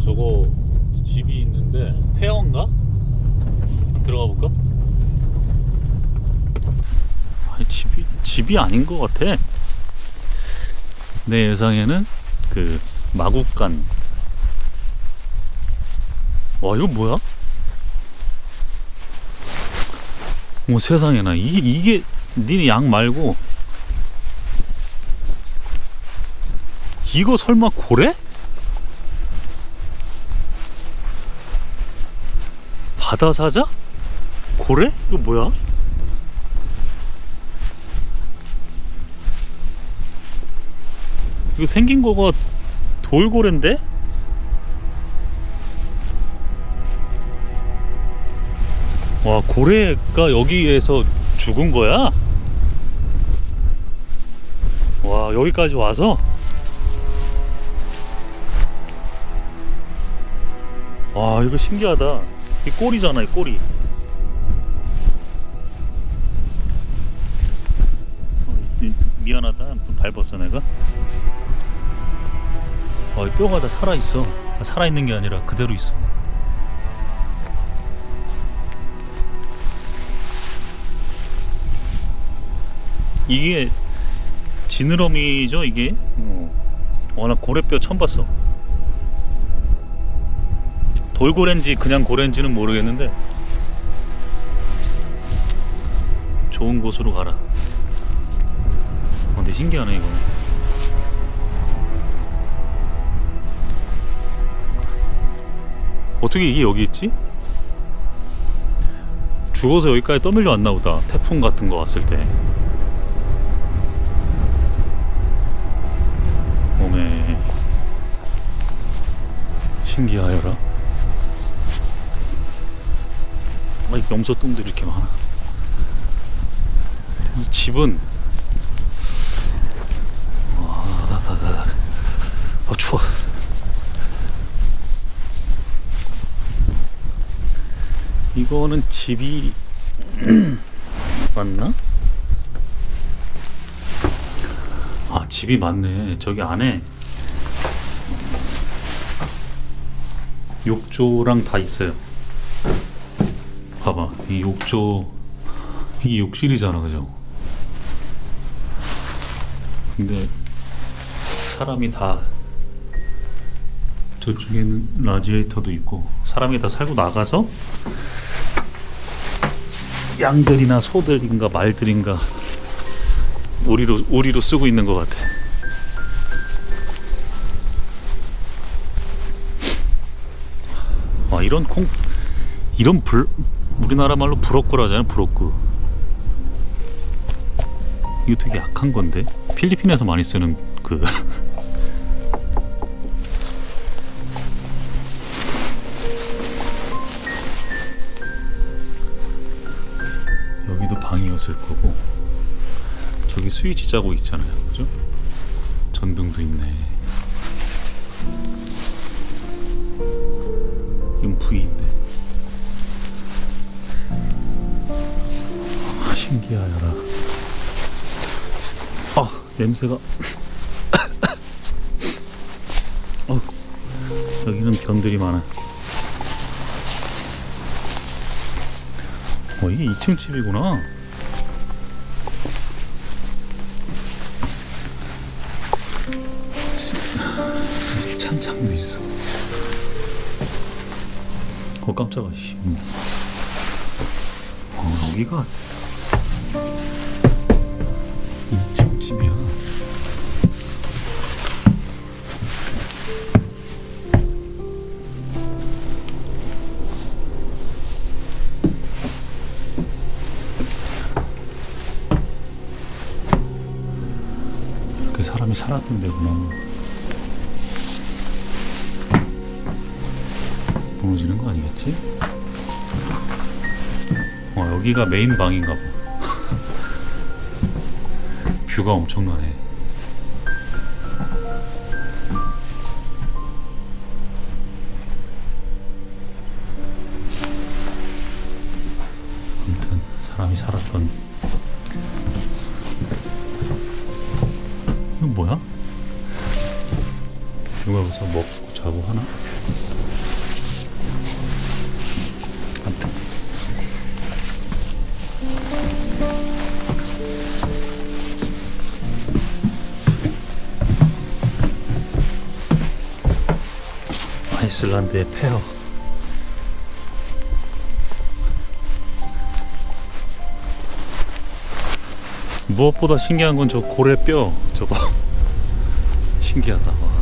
저거 집이 있는데? 한번 들어가 볼까? 아니 집이 집이 아닌 것 같아. 내 예상에는 그 마국간. 와 이거 뭐야? 뭐 세상에나 이게 이게 니네 양 말고 이거 설마 고래? 바다 사자? 고래? 이거 뭐야? 이거 생긴 거가 돌고래인데? 와 고래가 여기에서 죽은 거야? 와 여기까지 와서 와 이거 신기하다 이 꼬리잖아 이 꼬리. 어, 이- 미안하다. 좀 밟았어 내가. 와, 이 뼈가 다 살아있어. 아, 살아있는 게 아니라 그대로 있어. 이게 지느러미죠 이게? 어. 워낙 고래뼈 처음 봤어 돌고래인지 그냥 고래인지는 모르겠는데 좋은 곳으로 가라. 어, 근데 신기하네 이거. 어떻게 이게 여기 있지? 죽어서 여기까지 떠밀려 왔나 보다. 태풍 같은 거 왔을 때. 몸에 신기하여라 아, 이 염소똥들이 이렇게 많아. 이 집은 아, 아 추워. 이거는 집이 맞나? 아 집이 맞네. 저기 안에 욕조랑 다 있어요 봐봐 이 욕조 이게 욕실이잖아 그죠 근데 사람이 다 저쪽에는 라지에이터도 있고 사람이 다 살고 나가서 양들이나 소들인가 말들인가 우리로 우리로 쓰고 있는 것 같아. 와 이런 콩 이런 불 우리나라 말로 브로커라 하잖아요 브로크. 이거 되게 약한 건데? 필리핀에서 많이 쓰는 그. 여기도 방이었을 거고. 저기 스위치 자국 있잖아요 그죠? 전등도 있네. 이건 V인데 아 신기하여라. 아 냄새가. 어, 여기는 변들이 많아. 어 이게 2층 집이구나. 찬창도 있어. 어 깜짝아 씨. 음. 어 여기가 사람이 살았던 데구나 무너지는 거 아니겠지? 어, 여기가 메인 방인가 봐. 뷰가 엄청나네. 아무튼 사람이 살았던 뭐야? 누가 여기서 먹고 자고 하나? 아무튼 아이슬란드의 페어 무엇보다 신기한 건 저 고래 뼈 저거 신기하다. 와.